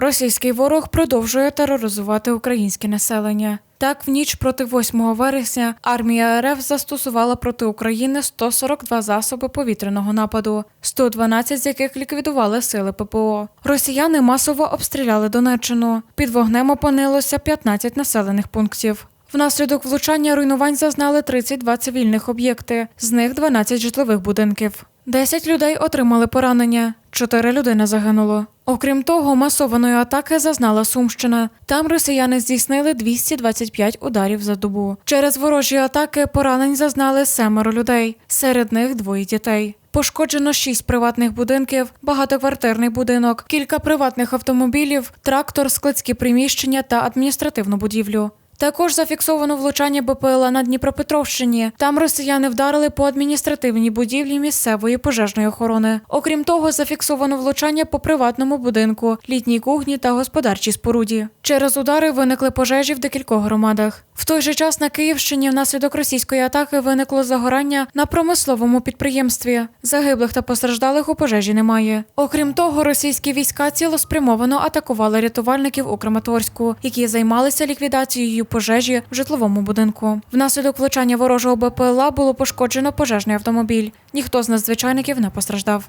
Російський ворог продовжує тероризувати українське населення. Так, в ніч проти 8 вересня армія РФ застосувала проти України 142 засоби повітряного нападу, 112 з яких ліквідували сили ППО. Росіяни масово обстріляли Донеччину. Під вогнем опинилося 15 населених пунктів. Внаслідок влучання руйнувань зазнали 32 цивільних об'єкти, з них 12 житлових будинків. 10 людей отримали поранення, 4 людини загинуло. Окрім того, масованої атаки зазнала Сумщина. Там росіяни здійснили 225 ударів за добу. Через ворожі атаки поранень зазнали семеро людей, серед них двоє дітей. Пошкоджено шість приватних будинків, багатоквартирний будинок, кілька приватних автомобілів, трактор, складські приміщення та адміністративну будівлю. Також зафіксовано влучання БПЛА на Дніпропетровщині. Там росіяни вдарили по адміністративній будівлі місцевої пожежної охорони. Окрім того, зафіксовано влучання по приватному будинку, літній кухні та господарчій споруді. Через удари виникли пожежі в декількох громадах. В той же час на Київщині внаслідок російської атаки виникло загорання на промисловому підприємстві. Загиблих та постраждалих у пожежі немає. Окрім того, російські війська цілеспрямовано атакували рятувальників у Краматорську, які займалися ліквідацією пожежі в житловому будинку. Внаслідок влучання ворожого БПЛА було пошкоджено пожежний автомобіль. Ніхто з надзвичайників не постраждав.